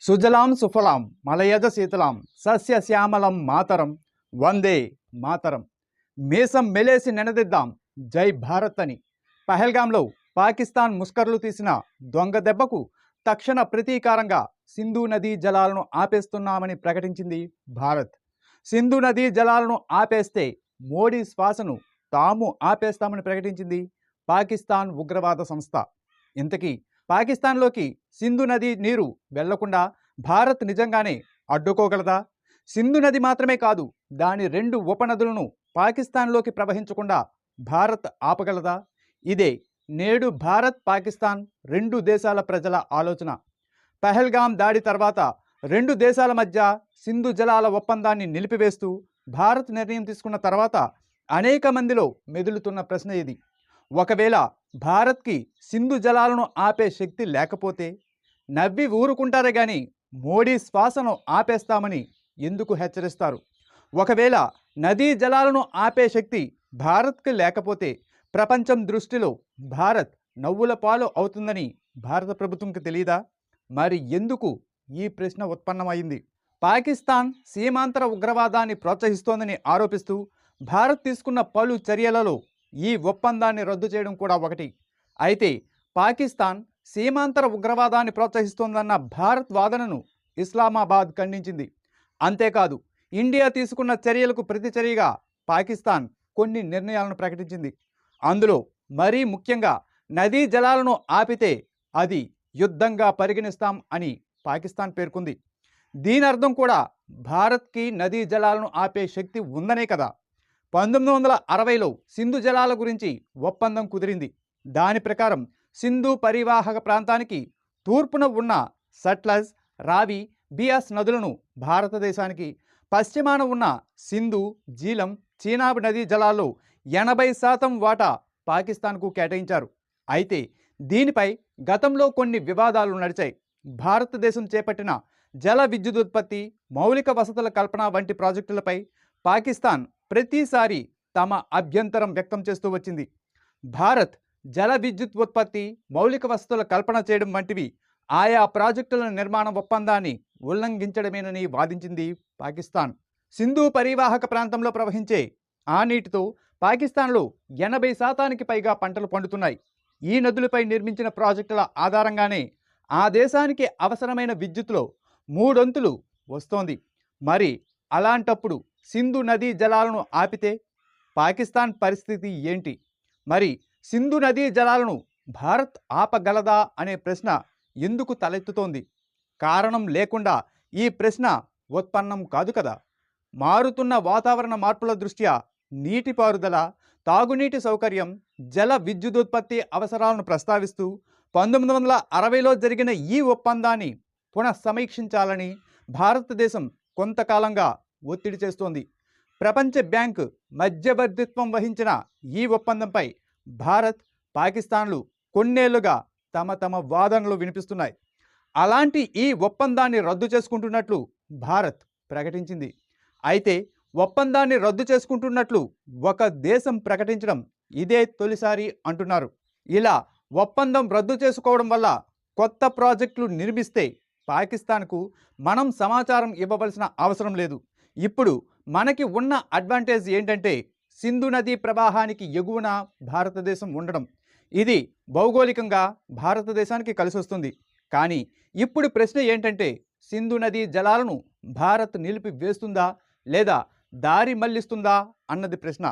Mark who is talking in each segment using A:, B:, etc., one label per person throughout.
A: సుజలాం సుఫలాం మలయజ శీతలాం సస్య శ్యామలం మాతరం. వందే మాతరం. మీసం మెలేసి నినదిద్దాం. జై భారత్ అని. పహల్గాంలో పాకిస్తాన్ ముస్కర్లు తీసిన దొంగ దెబ్బకు తక్షణ ప్రతీకారంగా సింధు నదీ జలాలను ఆపేస్తున్నామని ప్రకటించింది భారత్. సింధు నదీ జలాలను ఆపేస్తే మోడీ శ్వాసను తాము ఆపేస్తామని ప్రకటించింది పాకిస్తాన్ ఉగ్రవాద సంస్థ. ఇంతకీ పాకిస్తాన్లోకి సింధు నది నీరు వెళ్ళకుండా భారత్ నిజంగానే అడ్డుకోగలదా? సింధు నది మాత్రమే కాదు దాని రెండు ఉపనదులను పాకిస్తాన్లోకి ప్రవహించకుండా భారత్ ఆపగలదా? ఇదే నేడు భారత్ పాకిస్తాన్ రెండు దేశాల ప్రజల ఆలోచన. పహల్గాం దాడి తర్వాత రెండు దేశాల మధ్య సింధు జలాల ఒప్పందాన్ని నిలిపివేస్తూ భారత్ నిర్ణయం తీసుకున్న తర్వాత అనేక మందిలో మెదులుతున్న ప్రశ్న ఇది. ఒకవేళ భారత్కి సింధు జలాలను ఆపే శక్తి లేకపోతే నవ్వి ఊరుకుంటారే కానీ మోడీ శ్వాసను ఆపేస్తామని ఎందుకు హెచ్చరిస్తారు? ఒకవేళ నదీ జలాలను ఆపే శక్తి భారత్కి లేకపోతే ప్రపంచం దృష్టిలో భారత్ నవ్వుల పాలు అవుతుందని భారత ప్రభుత్వంకి తెలియదా మరి ఎందుకు ఈ ప్రశ్న ఉత్పన్నమైంది పాకిస్తాన్ సీమాంతర ఉగ్రవాదాన్ని ప్రోత్సహిస్తోందని ఆరోపిస్తూ భారత్ తీసుకున్న పలు చర్యలలో ఈ ఒప్పందాన్ని రద్దు చేయడం కూడా ఒకటి. అయితే పాకిస్తాన్ సీమాంతర ఉగ్రవాదాన్ని ప్రోత్సహిస్తోందన్న భారత్ వాదనను ఇస్లామాబాద్ ఖండించింది. అంతేకాదు ఇండియా తీసుకున్న చర్యలకు ప్రతిచర్యగా పాకిస్తాన్ కొన్ని నిర్ణయాలను ప్రకటించింది. అందులో మరీ ముఖ్యంగా నదీ జలాలను ఆపితే అది యుద్ధంగా పరిగణిస్తాం అని పాకిస్తాన్ పేర్కొంది. దీని అర్థం కూడా భారత్కి నదీ జలాలను ఆపే శక్తి ఉందనే కదా. పంతొమ్మిది వందల అరవైలో సింధు జలాల గురించి ఒప్పందం కుదిరింది. దాని ప్రకారం సింధు పరివాహక ప్రాంతానికి తూర్పున ఉన్న సట్లజ్ రావి బియాస్ నదులను భారతదేశానికి పశ్చిమాన ఉన్న సింధు జీలం చీనాబ్ నదీ జలాల్లో ఎనభై శాతం వాటా పాకిస్తాన్కు కేటాయించారు. అయితే దీనిపై గతంలో కొన్ని వివాదాలు నడిచాయి. భారతదేశం చేపట్టిన జల విద్యుదుత్పత్తి మౌలిక వసతుల కల్పన వంటి ప్రాజెక్టులపై పాకిస్తాన్ ప్రతిసారి తమ అభ్యంతరం వ్యక్తం చేస్తూ వచ్చింది. భారత్ జల విద్యుత్ ఉత్పత్తి మౌలిక వసతుల కల్పన చేయడం వంటివి ఆయా ప్రాజెక్టుల నిర్మాణ ఒప్పందాన్ని ఉల్లంఘించడమేనని వాదించింది పాకిస్తాన్. సింధు పరివాహక ప్రాంతంలో ప్రవహించే ఆ నీటితో పాకిస్తాన్లో ఎనభై శాతానికి పైగా పంటలు పండుతున్నాయి. ఈ నదులపై నిర్మించిన ప్రాజెక్టుల ఆధారంగానే ఆ దేశానికి అవసరమైన విద్యుత్లో మూడొంతులు వస్తోంది. మరి అలాంటప్పుడు సింధు నదీ జలాలను ఆపితే పాకిస్తాన్ పరిస్థితి ఏంటి? మరి సింధు నదీ జలాలను భారత్ ఆపగలదా అనే ప్రశ్న ఎందుకు తలెత్తుతోంది? కారణం లేకుండా ఈ ప్రశ్న ఉత్పన్నం కాదు కదా. మారుతున్న వాతావరణ మార్పుల దృష్ట్యా నీటిపారుదల తాగునీటి సౌకర్యం జల విద్యుదుత్పత్తి అవసరాలను ప్రస్తావిస్తూ పంతొమ్మిది వందల అరవైలో జరిగిన ఈ ఒప్పందాన్ని పునఃసమీక్షించాలని భారతదేశం కొంతకాలంగా ఒత్తిడి చేస్తోంది. ప్రపంచ బ్యాంకు మధ్యవర్తిత్వం వహించిన ఈ ఒప్పందంపై భారత్ పాకిస్తాన్లు కొన్నేళ్ళుగా తమ తమ వాదనలు వినిపిస్తున్నాయి. అలాంటి ఈ ఒప్పందాన్ని రద్దు చేసుకుంటున్నట్లు భారత్ ప్రకటించింది. అయితే ఒప్పందాన్ని రద్దు చేసుకుంటున్నట్లు ఒక దేశం ప్రకటించడం ఇదే తొలిసారి అంటున్నారు. ఇలా ఒప్పందం రద్దు చేసుకోవడం వల్ల కొత్త ప్రాజెక్టులు నిర్మిస్తే పాకిస్తాన్కు మనం సమాచారం ఇవ్వవలసిన అవసరం లేదు. ఇప్పుడు మనకి ఉన్న అడ్వాంటేజ్ ఏంటంటే సింధు నదీ ప్రవాహానికి ఎగువన భారతదేశం ఉండడం. ఇది భౌగోళికంగా భారతదేశానికి కలిసి వస్తుంది కానీ ఇప్పుడు ప్రశ్న ఏంటంటే సింధు నదీ జలాలను భారత్ నిలిపి వేస్తుందా లేదా దారి మళ్ళిస్తుందా అన్నది ప్రశ్న.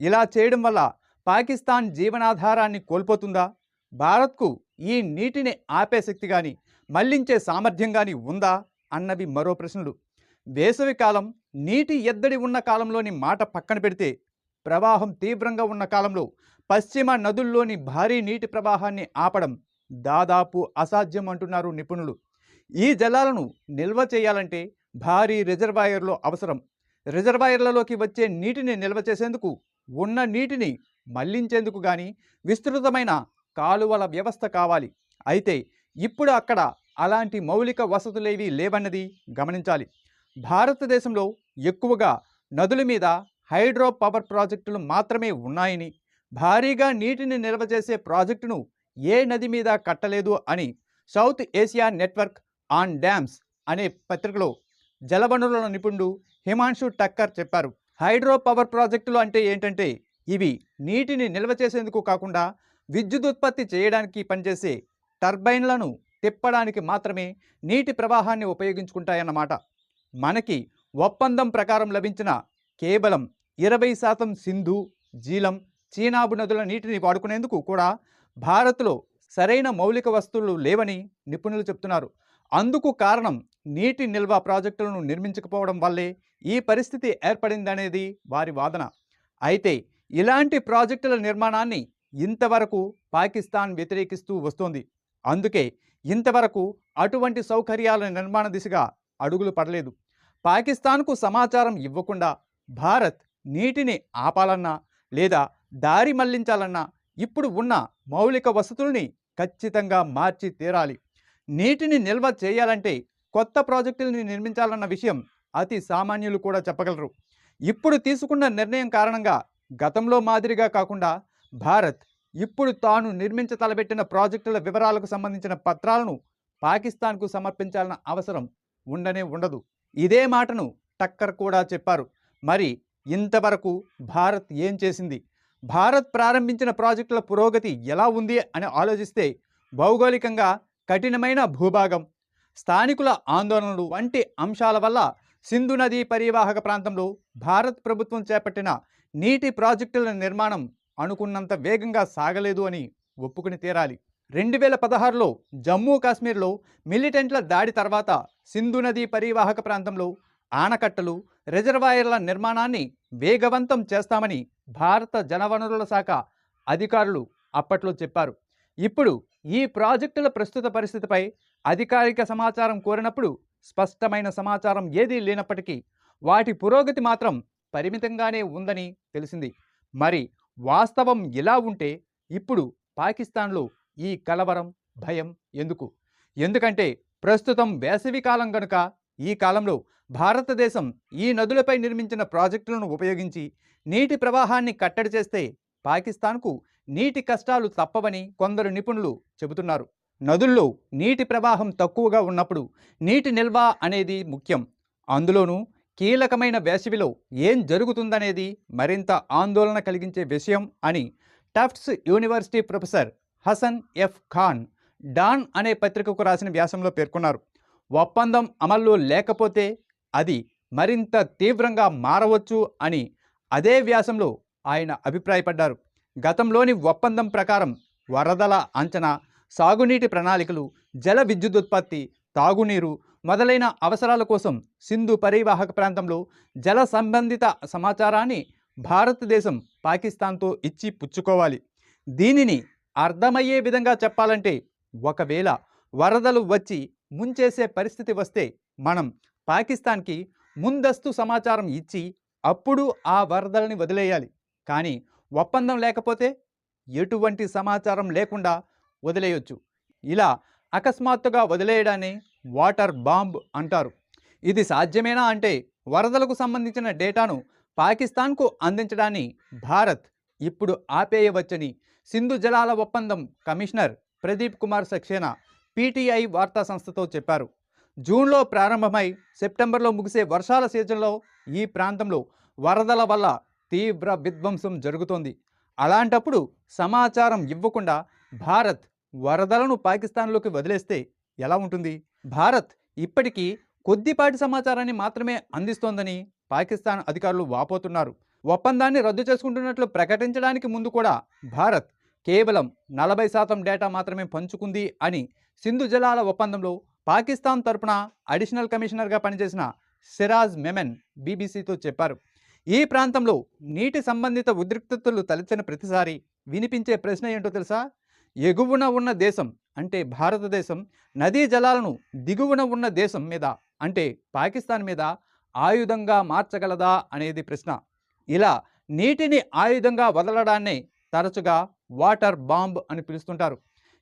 A: ఇలా చేయడం వల్ల పాకిస్తాన్ జీవనాధారాన్ని కోల్పోతుందా? భారత్కు ఈ నీటిని ఆపే శక్తి కానీ మళ్ళించే సామర్థ్యం కానీ ఉందా? అన్నవి మరో ప్రశ్నలు. వేసవి కాలం నీటి ఎద్దడి ఉన్న కాలంలోని మాట పక్కన పెడితే ప్రవాహం తీవ్రంగా ఉన్న కాలంలో పశ్చిమ నదుల్లోని భారీ నీటి ప్రవాహాన్ని ఆపడం దాదాపు అసాధ్యం అంటున్నారు నిపుణులు. ఈ జలాలను నిల్వ చేయాలంటే భారీ రిజర్వాయర్లు అవసరం. రిజర్వాయర్లలోకి వచ్చే నీటిని నిల్వ చేసేందుకు ఉన్న నీటిని మళ్ళించేందుకు కానీ విస్తృతమైన కాలువల వ్యవస్థ కావాలి. అయితే ఇప్పుడు అక్కడ అలాంటి మౌలిక వసతులేవీ లేవన్నది గమనించాలి. భారతదేశంలో ఎక్కువగా నదుల మీద హైడ్రో పవర్ ప్రాజెక్టులు మాత్రమే ఉన్నాయని భారీగా నీటిని నిల్వ చేసే ప్రాజెక్టును ఏ నది మీద కట్టలేదు అని South Asia Network on Dams అనే పత్రికలో జలవనరుల నిపుణుడు హిమాంశు టక్కర్ చెప్పారు. హైడ్రో పవర్ ప్రాజెక్టులు అంటే ఏంటంటే ఇవి నీటిని నిల్వ చేసేందుకు కాకుండా విద్యుత్ ఉత్పత్తి చేయడానికి పనిచేసే టర్బైన్లను తిప్పడానికి మాత్రమే నీటి ప్రవాహాన్ని ఉపయోగించుకుంటాయన్నమాట. మనకి ఒప్పందం ప్రకారం లభించిన కేవలం ఇరవై శాతం సింధు జీలం చీనాబు నదుల నీటిని వాడుకునేందుకు కూడా భారత్లో సరైన మౌలిక వస్తువులు లేవని నిపుణులు చెప్తున్నారు. అందుకు కారణం నీటి నిల్వ ప్రాజెక్టులను నిర్మించకపోవడం వల్లే ఈ పరిస్థితి ఏర్పడిందనేది వారి వాదన. అయితే ఇలాంటి ప్రాజెక్టుల నిర్మాణాన్ని ఇంతవరకు పాకిస్తాన్ వ్యతిరేకిస్తూ వస్తోంది. అందుకే ఇంతవరకు అటువంటి సౌకర్యాల నిర్మాణ దిశగా అడుగులు పడలేదు. పాకిస్తాన్కు సమాచారం ఇవ్వకుండా భారత్ నీటిని ఆపాలన్నా లేదా దారి మళ్ళించాలన్నా ఇప్పుడు ఉన్న మౌలిక వసతుల్ని ఖచ్చితంగా మార్చి తీరాలి. నీటిని నిల్వ చేయాలంటే కొత్త ప్రాజెక్టుల్ని నిర్మించాలన్న విషయం అతి సామాన్యులు కూడా చెప్పగలరు. ఇప్పుడు తీసుకున్న నిర్ణయం కారణంగా గతంలో మాదిరిగా కాకుండా భారత్ ఇప్పుడు తాను నిర్మించ తలబెట్టిన ప్రాజెక్టుల వివరాలకు సంబంధించిన పత్రాలను పాకిస్తాన్కు సమర్పించాలన్న అవసరం ఉండనే ఉండదు. ఇదే మాటను టక్కర్ కూడా చెప్పారు. మరి ఇంతవరకు భారత్ ఏం చేసింది? భారత్ ప్రారంభించిన ప్రాజెక్టుల పురోగతి ఎలా ఉంది అని ఆలోచిస్తే భౌగోళికంగా కఠినమైన భూభాగం. స్థానికుల ఆందోళనలు వంటి అంశాల వల్ల సింధు నదీ పరివాహక ప్రాంతంలో భారత్ ప్రభుత్వం చేపట్టిన నీటి ప్రాజెక్టుల నిర్మాణం అనుకున్నంత వేగంగా సాగలేదు అని ఒప్పుకుని తీరాలి. రెండు వేల పదహారులో జమ్మూ కాశ్మీర్లో మిలిటెంట్ల దాడి తర్వాత సింధు నదీ పరివాహక ప్రాంతంలో ఆనకట్టలు రిజర్వాయర్ల నిర్మాణాన్ని వేగవంతం చేస్తామని భారత జలవనరుల శాఖ అధికారులు అప్పట్లో చెప్పారు. ఇప్పుడు ఈ ప్రాజెక్టుల ప్రస్తుత పరిస్థితిపై అధికారిక సమాచారం కోరినప్పుడు స్పష్టమైన సమాచారం ఏదీ లేనప్పటికీ వాటి పురోగతి మాత్రం పరిమితంగానే ఉందని తెలిసింది. మరి వాస్తవం ఇలా ఉంటే ఇప్పుడు పాకిస్తాన్లో ఈ కలవరం భయం ఎందుకు? ఎందుకంటే ప్రస్తుతం వేసవి కాలం గనుక ఈ కాలంలో భారతదేశం ఈ నదులపై నిర్మించిన ప్రాజెక్టులను ఉపయోగించి నీటి ప్రవాహాన్ని కట్టడి చేస్తే పాకిస్తాన్కు నీటి కష్టాలు తప్పవని కొందరు నిపుణులు చెబుతున్నారు. నదుల్లో నీటి ప్రవాహం తక్కువగా ఉన్నప్పుడు నీటి నిల్వ అనేది ముఖ్యం. అందులోనూ కీలకమైన వేసవిలో ఏం జరుగుతుందనేది మరింత ఆందోళన కలిగించే విషయం అని Tufts university professor Hasan F Khan Dawn అనే పత్రికకు రాసిన వ్యాసంలో పేర్కొన్నారు ఒప్పందం అమల్లో లేకపోతే అది మరింత తీవ్రంగా మారవచ్చు అని అదే వ్యాసంలో ఆయన అభిప్రాయపడ్డారు. గతంలోని ఒప్పందం ప్రకారం వరదల అంచనా సాగునీటి ప్రణాళికలు జల విద్యుదుత్పత్తి తాగునీరు మొదలైన అవసరాల కోసం సింధు పరివాహక ప్రాంతంలో జల సంబంధిత సమాచారాన్ని భారతదేశం పాకిస్తాన్తో ఇచ్చి పుచ్చుకోవాలి దీనిని అర్థమయ్యే విధంగా చెప్పాలంటే ఒకవేళ వరదలు వచ్చి ముంచేసే పరిస్థితి వస్తే మనం పాకిస్తాన్కి ముందస్తు సమాచారం ఇచ్చి అప్పుడు ఆ వరదలని వదిలేయాలి. కానీ ఒప్పందం లేకపోతే ఎటువంటి సమాచారం లేకుండా వదిలేయొచ్చు. ఇలా అకస్మాత్తుగా వదిలేయడాన్ని వాటర్ బాంబ్ అంటారు. ఇది సాధ్యమేనా అంటే వరదలకు సంబంధించిన డేటాను పాకిస్తాన్కు అందించడాన్ని భారత్ ఇప్పుడు ఆపేయవచ్చని సింధు జలాల ఒప్పందం కమిషనర్ ప్రదీప్ కుమార్ సక్సేనా పీటీఐ వార్తా సంస్థతో చెప్పారు. జూన్లో ప్రారంభమై సెప్టెంబర్లో ముగిసే వర్షాల సీజన్లో ఈ ప్రాంతంలో వరదల వల్ల తీవ్ర విధ్వంసం జరుగుతోంది. అలాంటప్పుడు సమాచారం ఇవ్వకుండా భారత్ వరదలను పాకిస్తాన్లోకి వదిలేస్తే ఎలా ఉంటుంది? భారత్ ఇప్పటికీ కొద్దిపాటి సమాచారాన్ని మాత్రమే అందిస్తోందని పాకిస్తాన్ అధికారులు వాపోతున్నారు. ఒప్పందాన్ని రద్దు చేసుకుంటున్నట్లు ప్రకటించడానికి ముందు కూడా భారత్ కేవలం నలభై శాతం డేటా మాత్రమే పంచుకుంది అని సింధు జలాల ఒప్పందంలో పాకిస్తాన్ తరపున అడిషనల్ కమిషనర్గా పనిచేసిన సిరాజ్ మెమెన్ బీబీసీతో చెప్పారు. ఈ ప్రాంతంలో నీటి సంబంధిత ఉద్రిక్తతలు తలెత్తిన ప్రతిసారి వినిపించే ప్రశ్న ఏంటో తెలుసా? ఎగువన ఉన్న దేశం అంటే భారతదేశం నదీ జలాలను దిగువన ఉన్న దేశం మీద అంటే పాకిస్తాన్ మీద ఆయుధంగా మార్చగలదా అనేది ప్రశ్న. ఇలా నీటిని ఆయుధంగా వదలడాన్నే తరచుగా వాటర్ బాంబ్ అని పిలుస్తుంటారు.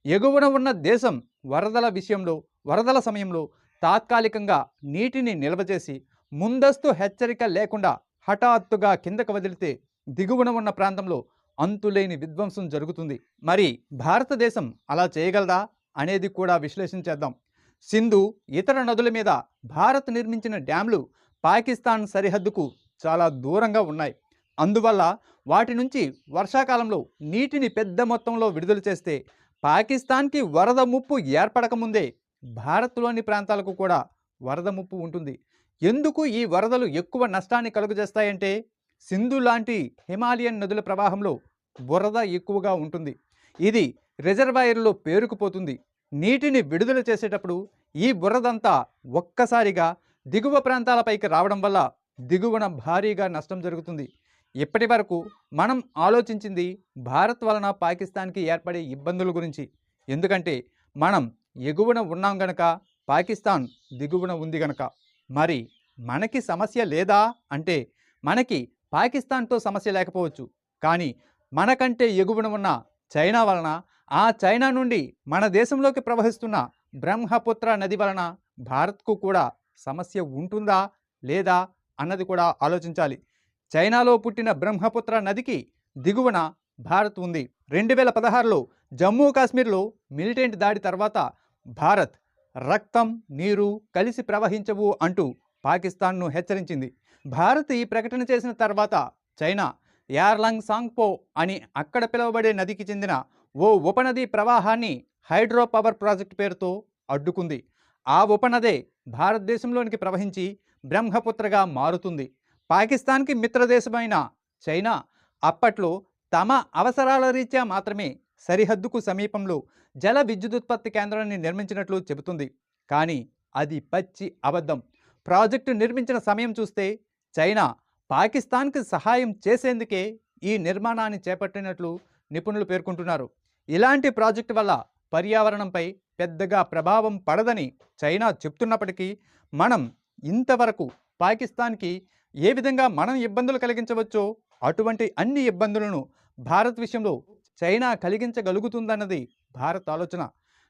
A: ఎగువన ఉన్న దేశం వరదల విషయంలో వరదల సమయంలో తాత్కాలికంగా నీటిని నిల్వ చేసి ముందస్తు హెచ్చరిక లేకుండా హఠాత్తుగా కిందకు వదిలితే దిగువన ఉన్న ప్రాంతంలో అంతులేని విధ్వంసం జరుగుతుంది. మరి భారతదేశం అలా చేయగలదా అనేది కూడా విశ్లేషించేద్దాం సింధు ఇతర నదుల మీద భారత్ నిర్మించిన డ్యాంలు పాకిస్తాన్ సరిహద్దుకు చాలా దూరంగా ఉన్నాయి. అందువల్ల వాటి నుంచి వర్షాకాలంలో నీటిని పెద్ద మొత్తంలో విడుదల చేస్తే పాకిస్తాన్కి వరద ముప్పు ఏర్పడకముందే భారత్లోని ప్రాంతాలకు కూడా వరద ముప్పు ఉంటుంది. ఎందుకు ఈ వరదలు ఎక్కువ నష్టాన్ని కలుగజేస్తాయంటే సింధు లాంటి హిమాలయన్ నదుల ప్రవాహంలో బురద ఎక్కువగా ఉంటుంది. ఇది రిజర్వాయర్లో పేరుకుపోతుంది. నీటిని విడుదల చేసేటప్పుడు ఈ బురదంతా ఒక్కసారిగా దిగువ ప్రాంతాలపైకి రావడం వల్ల దిగువన భారీగా నష్టం జరుగుతుంది. ఇప్పటి వరకు మనం ఆలోచించింది భారత్ వలన పాకిస్తాన్కి ఏర్పడే ఇబ్బందుల గురించి. ఎందుకంటే మనం ఎగువన ఉన్నాం గనక పాకిస్తాన్ దిగువన ఉంది గనక. మరి మనకి సమస్య లేదా అంటే మనకి పాకిస్తాన్తో సమస్య లేకపోవచ్చు. కానీ మనకంటే ఎగువన ఉన్న చైనా వలన ఆ చైనా నుండి మన దేశంలోకి ప్రవహిస్తున్న బ్రహ్మపుత్ర నది వలన భారత్కు కూడా సమస్య ఉంటుందా లేదా అన్నది కూడా ఆలోచించాలి. చైనాలో పుట్టిన బ్రహ్మపుత్ర నదికి దిగువన భారత్ ఉంది. రెండు వేల పదహారులో జమ్మూ కాశ్మీర్లో మిలిటెంట్ దాడి తర్వాత భారత్ రక్తం నీరు కలిసి ప్రవహించవు అంటూ పాకిస్తాన్ను హెచ్చరించింది. భారత్ ఈ ప్రకటన చేసిన తర్వాత చైనా యార్లంగ్ సాంగ్పో అని అక్కడ పిలువబడే నదికి చెందిన ఓ ఉపనది ప్రవాహాన్ని హైడ్రో పవర్ ప్రాజెక్ట్ పేరుతో అడ్డుకుంది. ఆ ఉపనదే భారతదేశంలోనికి ప్రవహించి బ్రహ్మపుత్రగా మారుతుంది. పాకిస్తాన్కి మిత్రదేశమైన చైనా అప్పట్లో తమ అవసరాల రీత్యా మాత్రమే సరిహద్దుకు సమీపంలో జల విద్యుదుత్పత్తి కేంద్రాన్ని నిర్మించినట్లు చెబుతుంది. కానీ అది పచ్చి అబద్ధం. ప్రాజెక్టు నిర్మించిన సమయం చూస్తే చైనా పాకిస్తాన్కి సహాయం చేసేందుకే ఈ నిర్మాణాన్ని చేపట్టినట్లు నిపుణులు పేర్కొంటున్నారు. ఇలాంటి ప్రాజెక్టు వల్ల పర్యావరణంపై పెద్దగా ప్రభావం పడదని చైనా చెప్తున్నప్పటికీ మనం ఇంతవరకు పాకిస్తాన్కి ఏ విధంగా మనం ఇబ్బందులు కలిగించవచ్చో అటువంటి అన్ని ఇబ్బందులను భారత్ విషయంలో చైనా కలిగించగలుగుతుందన్నది భారత్ ఆలోచన.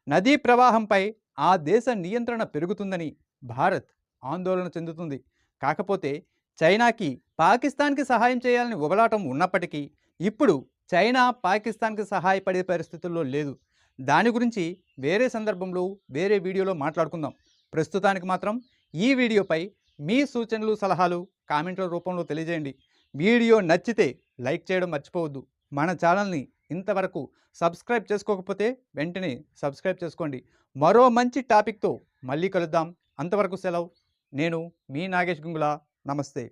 A: నదీ ప్రవాహంపై ఆ దేశ నియంత్రణ పెరుగుతుందని భారత్ ఆందోళన చెందుతుంది. కాకపోతే చైనాకి పాకిస్తాన్కి సహాయం చేయాలని ఉబలాటం ఉన్నప్పటికీ ఇప్పుడు చైనా పాకిస్తాన్కి సహాయపడే పరిస్థితుల్లో లేదు. దాని గురించి వేరే సందర్భంలో వేరే వీడియోలో మాట్లాడుకుందాం. ప్రస్తుతానికి మాత్రం ఈ వీడియోపై మీ సూచనలు సలహాలు కామెంట్ల రూపంలో తెలియజేయండి. వీడియో నచ్చితే లైక్ చేయడం మర్చిపోవద్దు. మన ఛానల్ని ఇంతవరకు సబ్స్క్రైబ్ చేసుకోకపోతే వెంటనే సబ్స్క్రైబ్ చేసుకోండి. మరో మంచి టాపిక్తో మళ్ళీ కలుద్దాం. అంతవరకు సెలవు. నేను మీ నాగేష్ గుంగుల. నమస్తే.